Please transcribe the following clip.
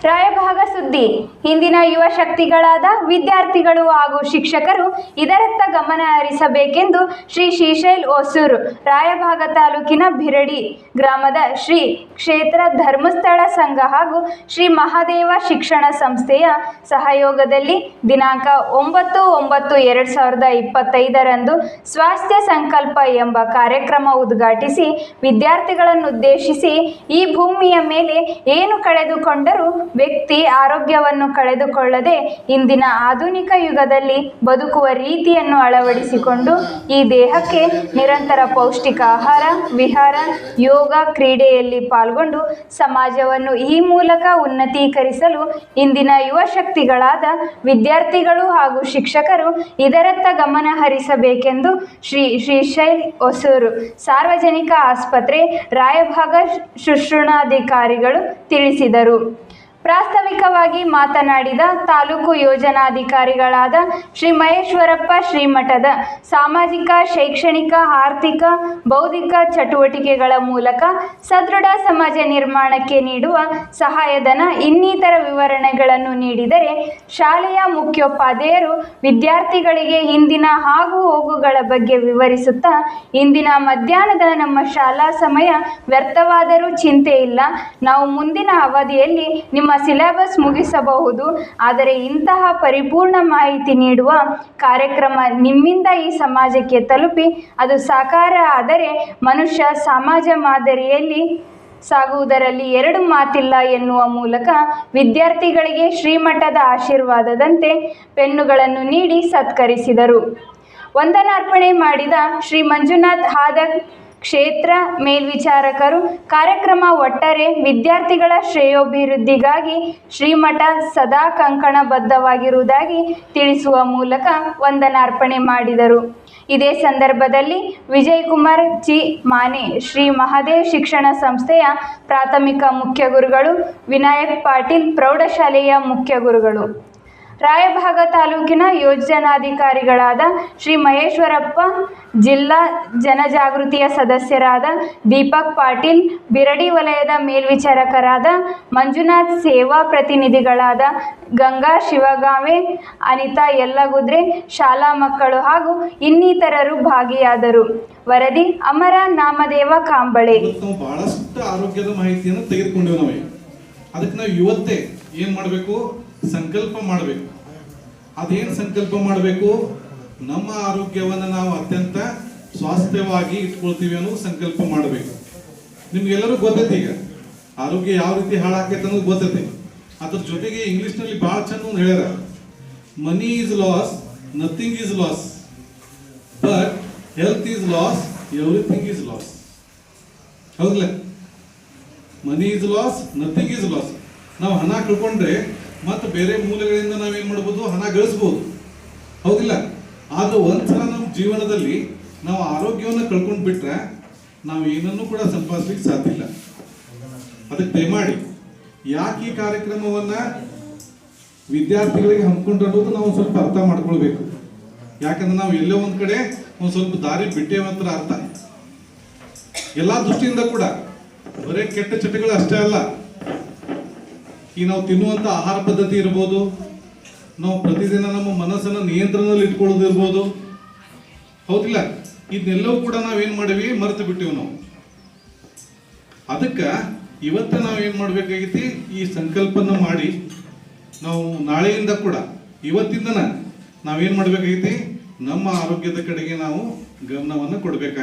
trae ಭೇಟಿ ಇಂದಿನ ಯುವ ಶಕ್ತಿಗಳಾದ ವಿದ್ಯಾರ್ಥಿಗಳು ಹಾಗೂ ಶಿಕ್ಷಕರು ಇದರತ್ತ ಗಮನ ಹರಿಸಬೇಕೆಂದು ಶ್ರೀ ಶ್ರೀಶೈಲ್ ಹೊಸೂರು, ರಾಯಭಾಗ ತಾಲೂಕಿನ ಬಿರಡಿ ಗ್ರಾಮದ ಶ್ರೀ ಕ್ಷೇತ್ರ ಧರ್ಮಸ್ಥಳ ಸಂಘ ಹಾಗೂ ಶ್ರೀ ಮಹಾದೇವ ಶಿಕ್ಷಣ ಸಂಸ್ಥೆಯ ಸಹಯೋಗದಲ್ಲಿ ದಿನಾಂಕ ಒಂಬತ್ತು ಒಂಬತ್ತು ಎರಡು ಸಾವಿರದ ಇಪ್ಪತ್ತೈದರಂದು ಸ್ವಾಸ್ಥ್ಯ ಸಂಕಲ್ಪ ಎಂಬ ಕಾರ್ಯಕ್ರಮ ಉದ್ಘಾಟಿಸಿ ವಿದ್ಯಾರ್ಥಿಗಳನ್ನುದ್ದೇಶಿಸಿ ಈ ಭೂಮಿಯ ಮೇಲೆ ಏನು ಕಳೆದುಕೊಂಡರೂ ವ್ಯಕ್ತಿ ಆರೋಗ್ಯವನ್ನು ಕಳೆದುಕೊಳ್ಳದೆ ಇಂದಿನ ಆಧುನಿಕ ಯುಗದಲ್ಲಿ ಬದುಕುವ ರೀತಿಯನ್ನು ಅಳವಡಿಸಿಕೊಂಡು ಈ ದೇಹಕ್ಕೆ ನಿರಂತರ ಪೌಷ್ಟಿಕ ಆಹಾರ ವಿಹಾರ, ಯೋಗ ಕ್ರೀಡೆಯಲ್ಲಿ ಪಾಲ್ಗೊಂಡು ಸಮಾಜವನ್ನು ಈ ಮೂಲಕ ಉನ್ನತೀಕರಿಸಲು ಇಂದಿನ ಯುವ ಶಕ್ತಿಗಳಾದ ವಿದ್ಯಾರ್ಥಿಗಳು ಹಾಗೂ ಶಿಕ್ಷಕರು ಇದರತ್ತ ಗಮನ ಹರಿಸಬೇಕೆಂದು ಶ್ರೀ ಶ್ರೀಶೈಲ್ ಹೊಸೂರು ಸಾರ್ವಜನಿಕ ಆಸ್ಪತ್ರೆ ರಾಯಭಾಗ ಶುಶ್ರೂಣಾಧಿಕಾರಿಗಳು ತಿಳಿಸಿದರು. ಪ್ರಾಸ್ತಾವಿಕವಾಗಿ ಮಾತನಾಡಿದ ತಾಲೂಕು ಯೋಜನಾಧಿಕಾರಿಗಳಾದ ಶ್ರೀ ಮಹೇಶ್ವರಪ್ಪ ಶ್ರೀಮಠದ ಸಾಮಾಜಿಕ, ಶೈಕ್ಷಣಿಕ, ಆರ್ಥಿಕ, ಬೌದ್ಧಿಕ ಚಟುವಟಿಕೆಗಳ ಮೂಲಕ ಸದೃಢ ಸಮಾಜ ನಿರ್ಮಾಣಕ್ಕೆ ನೀಡುವ ಸಹಾಯಧನ ಇನ್ನಿತರ ವಿವರಣೆಗಳನ್ನು ನೀಡಿದರೆ ಶಾಲೆಯ ಮುಖ್ಯೋಪಾಧ್ಯಾಯರು ವಿದ್ಯಾರ್ಥಿಗಳಿಗೆ ಇಂದಿನ ಹಾಗೂ ಹೋಗುಗಳ ಬಗ್ಗೆ ವಿವರಿಸುತ್ತಾ, ಇಂದಿನ ಮಧ್ಯಾಹ್ನದ ನಮ್ಮ ಶಾಲಾ ಸಮಯ ವ್ಯರ್ಥವಾದರೂ ಚಿಂತೆ ಇಲ್ಲ ನಾವು ಮುಂದಿನ ಅವಧಿಯಲ್ಲಿ ನಿಮ್ಮ ಸಿಲೆಬಸ್ ಮುಗಿಸಬಹುದು. ಆದರೆ ಇಂತಹ ಪರಿಪೂರ್ಣ ಮಾಹಿತಿ ನೀಡುವ ಕಾರ್ಯಕ್ರಮ ನಿಮ್ಮಿಂದ ಈ ಸಮಾಜಕ್ಕೆ ತಲುಪಿ, ಅದು ಸಾಕಾರ ಆದರೆ ಮನುಷ್ಯ ಸಮಾಜ ಮಾದರಿಯಲ್ಲಿ ಸಾಗುವುದರಲ್ಲಿ ಎರಡು ಮಾತಿಲ್ಲ ಎನ್ನುವ ಮೂಲಕ ವಿದ್ಯಾರ್ಥಿಗಳಿಗೆ ಶ್ರೀಮಠದ ಆಶೀರ್ವಾದದಂತೆ ಪೆನ್ನುಗಳನ್ನು ನೀಡಿ ಸತ್ಕರಿಸಿದರು. ವಂದನಾರ್ಪಣೆ ಮಾಡಿದ ಶ್ರೀ ಮಂಜುನಾಥ್ ಹಾದಕ್ ಕ್ಷೇತ್ರ ಮೇಲ್ವಿಚಾರಕರು, ಕಾರ್ಯಕ್ರಮ ಒಟ್ಟಾರೆ ವಿದ್ಯಾರ್ಥಿಗಳ ಶ್ರೇಯೋಭಿವೃದ್ಧಿಗಾಗಿ ಶ್ರೀಮಠ ಸದಾ ಕಂಕಣಬದ್ಧವಾಗಿರುವುದಾಗಿ ತಿಳಿಸುವ ಮೂಲಕ ವಂದನಾರ್ಪಣೆ ಮಾಡಿದರು. ಇದೇ ಸಂದರ್ಭದಲ್ಲಿ ವಿಜಯಕುಮಾರ್ ಜಿ. ಮಾನೆ, ಶ್ರೀ ಮಹಾದೇವ್ ಶಿಕ್ಷಣ ಸಂಸ್ಥೆಯ ಪ್ರಾಥಮಿಕ ಮುಖ್ಯ ಗುರುಗಳು, ವಿನಾಯಕ್ ಪಾಟೀಲ್ ಪ್ರೌಢಶಾಲೆಯ ಮುಖ್ಯ ಗುರುಗಳು. ರಾಯಭಾಗ ತಾಲೂಕಿನ ಯೋಜನಾಧಿಕಾರಿಗಳಾದ ಶ್ರೀ ಮಹೇಶ್ವರಪ್ಪ, ಜಿಲ್ಲಾ ಜನಜಾಗೃತಿಯ ಸದಸ್ಯರಾದ ದೀಪಕ್ ಪಾಟೀಲ್, ಬಿರಡಿ ವಲಯದ ಮೇಲ್ವಿಚಾರಕರಾದ ಮಂಜುನಾಥ್ ಸೇವಾ ಪ್ರತಿನಿಧಿಗಳಾದ ಗಂಗಾ ಶಿವಗಾವೆ, ಅನಿತಾ ಯಲ್ಲಗುದ್ರೆ, ಶಾಲಾ ಮಕ್ಕಳು ಹಾಗೂ ಇನ್ನಿತರರು ಭಾಗಿಯಾದರು. ವರದಿ, ಅಮರ ನಾಮದೇವ ಕಾಂಬಳೆ. ಬಹಳಷ್ಟು ಆರೋಗ್ಯದ ಮಾಹಿತಿಯನ್ನು ತೆಗೆದುಕೊಂಡಿವೆ ನಾವು. ಅದಕ್ಕೆ ನಾವು ಇವತ್ತೇ ಏನ್ ಮಾಡಬೇಕು? ಸಂಕಲ್ಪ ಮಾಡಬೇಕು. ಅದೇನ್ ಸಂಕಲ್ಪ ಮಾಡಬೇಕು? ನಮ್ಮ ಆರೋಗ್ಯವನ್ನು ನಾವು ಅತ್ಯಂತ ಸ್ವಾಸ್ಥ್ಯವಾಗಿ ಇಟ್ಕೊಳ್ತೀವಿ ಅನ್ನೋ ಸಂಕಲ್ಪ ಮಾಡಬೇಕು. ನಿಮ್ಗೆಲ್ಲರೂ ಗೊತ್ತೈತಿ ಈಗ. ಆರೋಗ್ಯ ಯಾವ ರೀತಿ ಹಾಳಾಕೈತೆ ಅನ್ನೋದು ಗೊತ್ತೈತಿ. ಅದ್ರ ಜೊತೆಗೆ ಇಂಗ್ಲೀಷ್ನಲ್ಲಿ ಭಾಳ ಚಂದ ಹೇಳ್ಯಾರ. Money is lost nothing is lost but health is lost everything is lost ಹೌದಲ್ಲ money is lost nothing is lost ನಾವು ಹಣ ಕಳ್ಕೊಂಡ್ರೆ ಮತ್ತೆ ಬೇರೆ ಮೂಲಗಳಿಂದ ನಾವೇನು ಮಾಡ್ಬೋದು? ಹಣ ಗಳಿಸ್ಬೋದು. ಹೌದಿಲ್ಲ? ಆದ್ರೆ ಒಂದ್ಸಲ ನಮ್ಮ ಜೀವನದಲ್ಲಿ ನಾವು ಆರೋಗ್ಯವನ್ನು ಕಳ್ಕೊಂಡು ಬಿಟ್ರೆ ನಾವು ಏನನ್ನೂ ಕೂಡ ಸಂಪಾದಿಸ್ಲಿಕ್ಕೆ ಸಾಧ್ಯ ಇಲ್ಲ. ಅದಕ್ಕೆ ದಯಮಾಡಿ ಯಾಕೆ ಈ ಕಾರ್ಯಕ್ರಮವನ್ನ ವಿದ್ಯಾರ್ಥಿಗಳಿಗೆ ಹಮ್ಮಿಕೊಂಡು ಅನ್ನೋದು ನಾವು ಸ್ವಲ್ಪ ಅರ್ಥ ಮಾಡ್ಕೊಳ್ಬೇಕು. ಯಾಕಂದ್ರೆ ನಾವು ಎಲ್ಲೋ ಒಂದು ಕಡೆ ಒಂದು ಸ್ವಲ್ಪ ದಾರಿ ಬಿಟ್ಟೇವಂತ ಅರ್ಥ. ಎಲ್ಲ ದೃಷ್ಟಿಯಿಂದ ಕೂಡ ಬರೇ ಕೆಟ್ಟ ಚಟಗಳು ಅಷ್ಟೇ ಅಲ್ಲ. ಈ ನಾವು ತಿನ್ನುವಂತ ಆಹಾರ ಪದ್ಧತಿ ಇರ್ಬೋದು. ನಾವು ಪ್ರತಿದಿನ ನಮ್ಮ ಮನಸ್ಸನ್ನ ನಿಯಂತ್ರಣದಲ್ಲಿ ಇಟ್ಕೊಳ್ಳೋದು ಇರ್ಬೋದು. ಹೌದಿಲ್ಲ? ಇದನ್ನೆಲ್ಲವೂ ಕೂಡ ನಾವೇನ್ ಮಾಡಿವಿ? ಮರೆತು ಬಿಟ್ಟಿವಿ ನಾವು. ಅದಕ್ಕ ಇವತ್ತ ನಾವೇನ್ ಮಾಡ್ಬೇಕಾಗೈತಿ? ಈ ಸಂಕಲ್ಪನ ಮಾಡಿ ನಾವು ನಾಳೆಯಿಂದ ಕೂಡ ಇವತ್ತಿಂದನ ನಾವೇನ್ ಮಾಡ್ಬೇಕಾಗಿತಿ? ನಮ್ಮ ಆರೋಗ್ಯದ ಕಡೆಗೆ ನಾವು ಗಮನವನ್ನು ಕೊಡ್ಬೇಕಾಗಿ